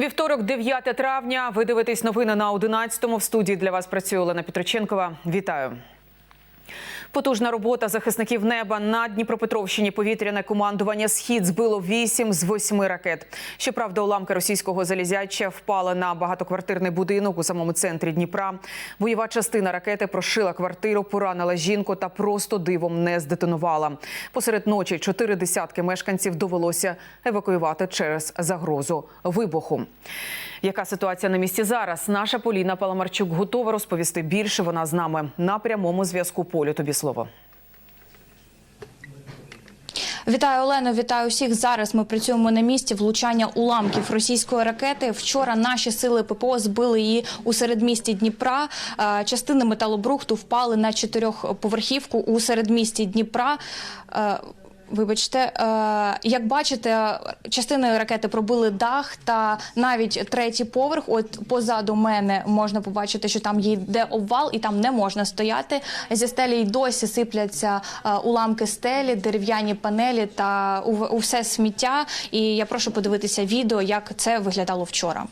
Вівторок, 9 травня. Ви дивитесь новини на 11-му. В студії для вас працює Олена Петроченкова. Вітаю. Потужна робота захисників неба на Дніпропетровщині. Повітряне командування Схід збило 8 з 8 ракет. Щоправда, уламки російського залізяча впали на багатоквартирний будинок у самому центрі Дніпра. Бойова частина ракети прошила квартиру, поранила жінку та просто дивом не здетонувала. Посеред ночі чотири десятки мешканців довелося евакуювати через загрозу вибуху. Яка ситуація на місці зараз? Наша Поліна Паламарчук готова розповісти більше. Вона з нами на прямому зв'язку. Полю тобі слово. Вітаю Олено, вітаю всіх. Зараз ми працюємо на місці влучання уламків російської ракети. Вчора наші сили ППО збили її у середмісті Дніпра. Е, Частини металобрухту впали на чотирьохповерхівку у середмісті Дніпра. Вибачте, е, як бачите, частиною ракети пробили дах та навіть третій поверх. От позаду мене можна побачити, що там йде обвал, і там не можна стояти. Зі стелі й досі сипляться е, уламки стелі, дерев'яні панелі та у все сміття. І я прошу подивитися відео, як це виглядало вчора.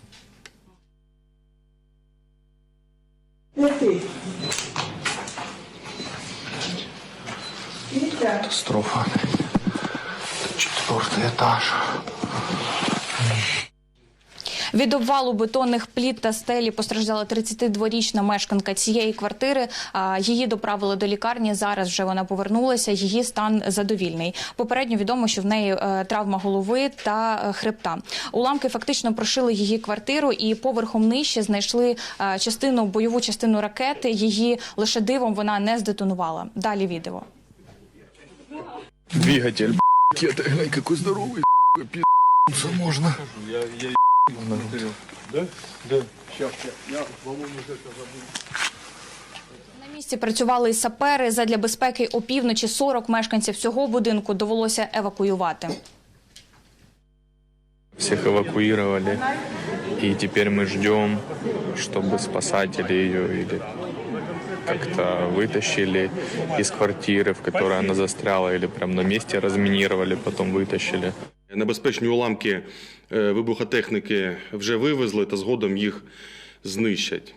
Катастрофа. Четвертый этаж. Від обвалу бетонних пліт та стелі постраждала 32-річна мешканка цієї квартири. Її доправили до лікарні. Зараз вже вона повернулася. Її стан задовільний. Попередньо відомо, що в неї е, травма голови та е, хребта. Уламки фактично прошили її квартиру, і поверхом нижче знайшли е, частину бойову частину ракети. Її лише дивом вона не здетонувала. Далі відео. Двигатель, б***ь, я так, глянь, какой здоровый, б***ь, пи***ться можно. На місці працювали й сапери. Задля безпеки опівночі 40 мешканців цього будинку довелося евакуювати. Всех эвакуировали. И теперь мы ждем, чтобы спасатели ее или как-то вытащили из квартиры, в которой она застряла, или прям на месте разминировали, потом вытащили. Небезпечні уламки е, вибухотехніки вже вивезли та згодом їх знищать.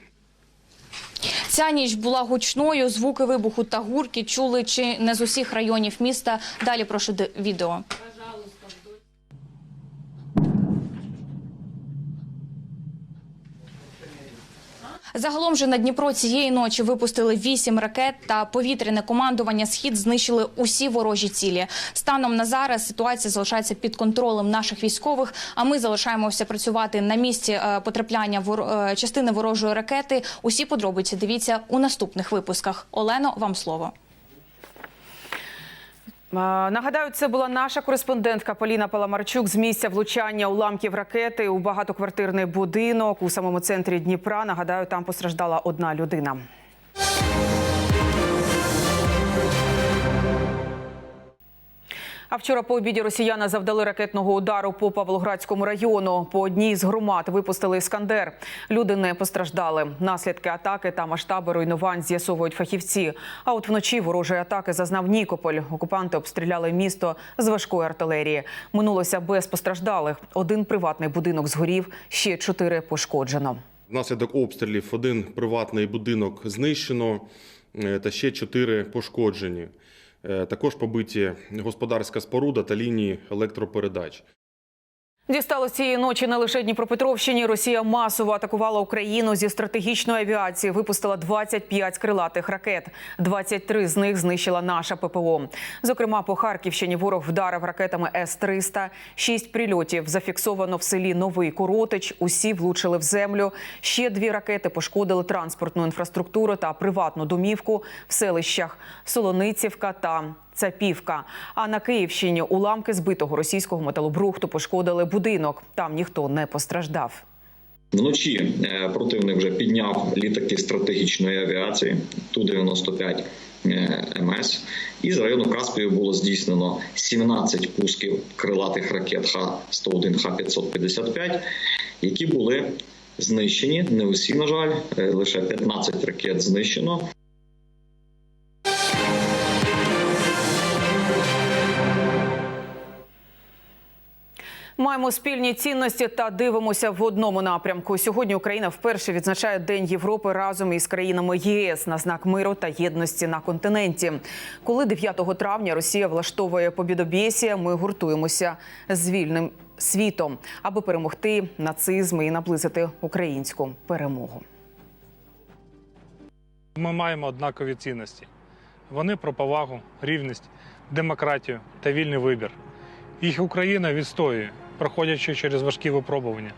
Ця ніч була гучною. Звуки вибуху та гурки чули чи не з усіх районів міста. Далі прошу ди- відео. Загалом же на Дніпро цієї ночі випустили вісім ракет та повітряне командування Схід знищили усі ворожі цілі. Станом на зараз ситуація залишається під контролем наших військових. А ми залишаємося працювати на місці е, потрапляння е, частини ворожої ракети. Усі подробиці дивіться у наступних випусках. Олено, вам слово. Нагадаю, це була наша кореспондентка Поліна Паламарчук з місця влучання уламків ракети у багатоквартирний будинок у самому центрі Дніпра. Нагадаю, там постраждала одна людина. А вчора по обіді росіяни завдали ракетного удару по Павлоградському району. По одній з громад випустили іскандер. Люди не постраждали. Наслідки атаки та масштаби руйнувань з'ясовують фахівці. А от вночі ворожої атаки зазнав Нікополь. Окупанти обстріляли місто з важкої артилерії. Минулося без постраждалих. Один приватний будинок згорів, ще чотири пошкоджено. Внаслідок обстрілів один приватний будинок знищено е, та ще чотири пошкоджені. Е, Також побиті господарська споруда та лінії електропередач. Дістало цієї ночі не лише Дніпропетровщині. Росія масово атакувала Україну зі стратегічної авіації. Випустила 25 крилатих ракет. 23 з них знищила наша ППО. Зокрема, по Харківщині ворог вдарив ракетами С-300. Шість прильотів зафіксовано в селі Новий Коротич. Усі влучили в землю. Ще дві ракети пошкодили транспортну інфраструктуру та приватну домівку в селищах Солоницівка та Цапівка. А на Київщині уламки збитого російського металобрухту пошкодили будинок. Там ніхто не постраждав. Вночі е, противник вже підняв літаки стратегічної авіації Ту-95 е, МС. І з району Каспію було здійснено 17 пусків крилатих ракет Х-101, Х-555, які були знищені. Не усі, на жаль, е, лише 15 ракет знищено. Маємо спільні цінності та дивимося в одному напрямку. Сьогодні Україна вперше відзначає День Європи разом із країнами ЄС на знак миру та єдності на континенті. Коли 9 травня Росія влаштовує побідобєсія, ми гуртуємося з вільним світом, аби перемогти нацизм і наблизити українську перемогу. Ми маємо однакові цінності. Вони про повагу, рівність, демократію та вільний вибір. Їх Україна відстоює, проходячи через важкі випробування.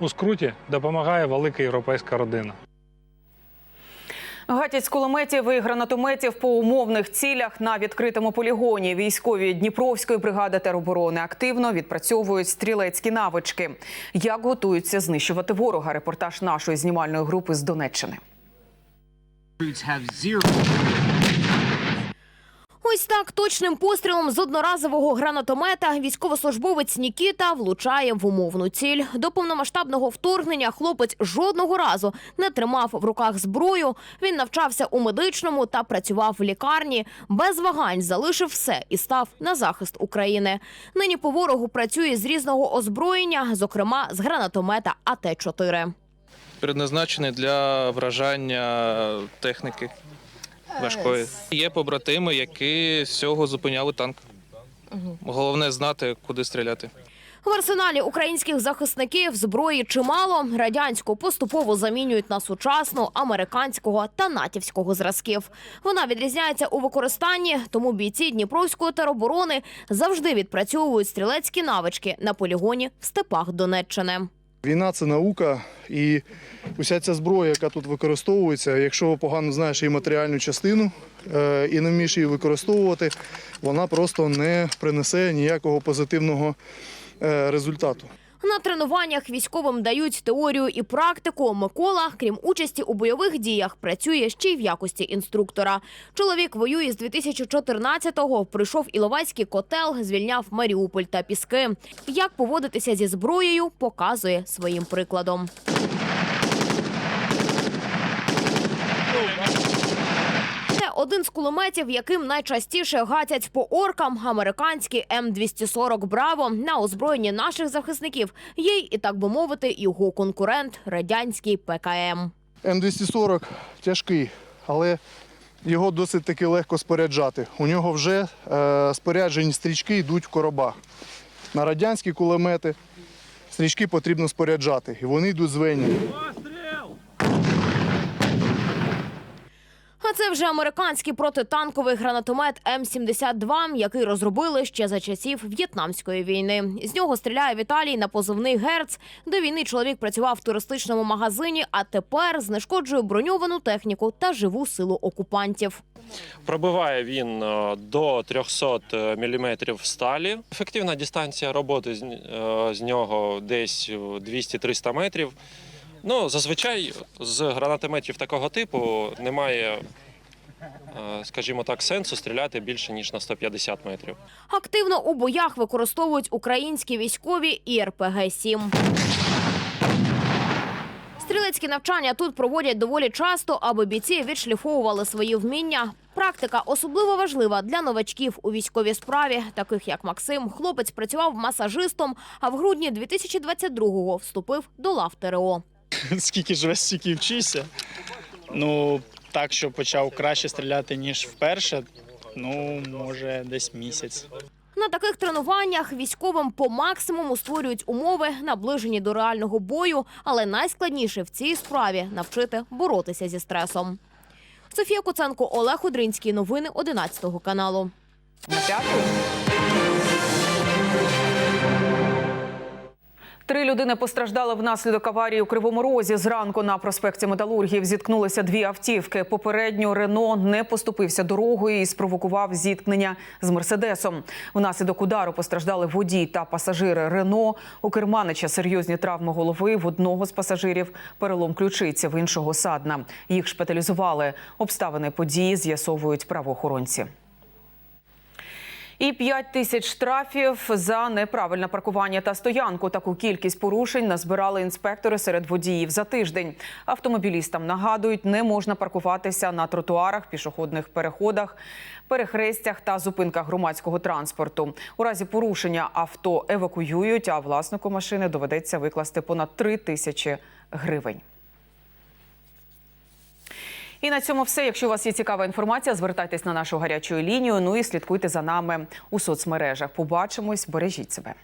У скруті допомагає велика європейська родина. Гатять з кулеметів і гранатометів по умовних цілях на відкритому полігоні. Військові Дніпровської бригади тероборони активно відпрацьовують стрілецькі навички. Як готуються знищувати ворога? Репортаж нашої знімальної групи з Донеччини. Ось так точним пострілом з одноразового гранатомета військовослужбовець Нікіта влучає в умовну ціль. До повномасштабного вторгнення хлопець жодного разу не тримав в руках зброю. Він навчався у медичному та працював в лікарні. Без вагань залишив все і став на захист України. Нині по ворогу працює з різного озброєння, зокрема з гранатомета АТ-4. предназначений для вражання техніки важкої. Є побратими, які з цього зупиняли танк. Головне знати, куди стріляти. В арсеналі українських захисників зброї чимало. Радянську поступово замінюють на сучасну, американського та натівського зразків. Вона відрізняється у використанні, тому бійці Дніпровської тероборони завжди відпрацьовують стрілецькі навички на полігоні в степах Донеччини. Війна це наука, і уся ця зброя, яка тут використовується, якщо погано знаєш її матеріальну частину е, і не вмієш її використовувати, вона просто не принесе ніякого позитивного е, результату. На тренуваннях військовим дають теорію і практику. Микола, крім участі у бойових діях, працює ще й в якості інструктора. Чоловік воює з 2014-го, прийшов Іловайський котел, звільняв Маріуполь та Піски. Як поводитися зі зброєю, показує своїм прикладом. Один з кулеметів, яким найчастіше гатять по оркам. Американський М240 Браво на озброєнні наших захисників. Є й так би мовити, його конкурент радянський ПКМ. М240 тяжкий, але його досить таки легко споряджати. У нього вже е, споряджені стрічки йдуть в коробах. На радянські кулемети стрічки потрібно споряджати, і вони йдуть звені. А це вже американський протитанковий гранатомет М-72, який розробили ще за часів В'єтнамської війни. З нього стріляє Віталій на позивний Герц. До війни чоловік працював в туристичному магазині, а тепер знешкоджує броньовану техніку та живу силу окупантів. Пробиває він е, до 300 мм сталі. Ефективна дистанція роботи е, з нього десь 200-300 метрів. Ну, зазвичай з гранатометів такого типу немає, е, скажімо так, сенсу стріляти більше ніж на 150 метрів. Активно у боях використовують українські військові і РПГ-7. Стрілецькі навчання тут проводять доволі часто, аби бійці відшліфовували свої вміння. Практика особливо важлива для новачків у військовій справі, таких як Максим. Хлопець працював масажистом, а в грудні 2022-го вступив до лав ТРО. скільки живеш, стільки вчишся. Ну, так, що почав краще стріляти, ніж вперше, ну, може, десь місяць. На таких тренуваннях військовим по максимуму створюють умови, наближені до реального бою, але найскладніше в цій справі навчити боротися зі стресом. Софія Куценко, Олег Одринський. Новини 11 каналу. Дякую. Три людини постраждали внаслідок аварії у Кривому Розі. Зранку на проспекті Металургів зіткнулися дві автівки. Попередньо Рено не поступився дорогою і спровокував зіткнення з Мерседесом. Внаслідок удару постраждали водій та пасажири Рено. У керманича серйозні травми голови. В одного з пасажирів перелом ключиці, в іншого садна. Їх шпиталізували. Обставини події з'ясовують правоохоронці. І 5 тисяч штрафів за неправильне паркування та стоянку. Таку кількість порушень назбирали інспектори серед водіїв за тиждень. Автомобілістам нагадують, не можна паркуватися на тротуарах, пішохідних переходах, перехрестях та зупинках громадського транспорту. У разі порушення авто евакуюють, а власнику машини доведеться викласти понад 3 тисячі гривень. І на цьому все. Якщо у вас є цікава інформація, звертайтесь на нашу гарячу лінію. Ну і слідкуйте за нами у соцмережах. Побачимось, бережіть себе.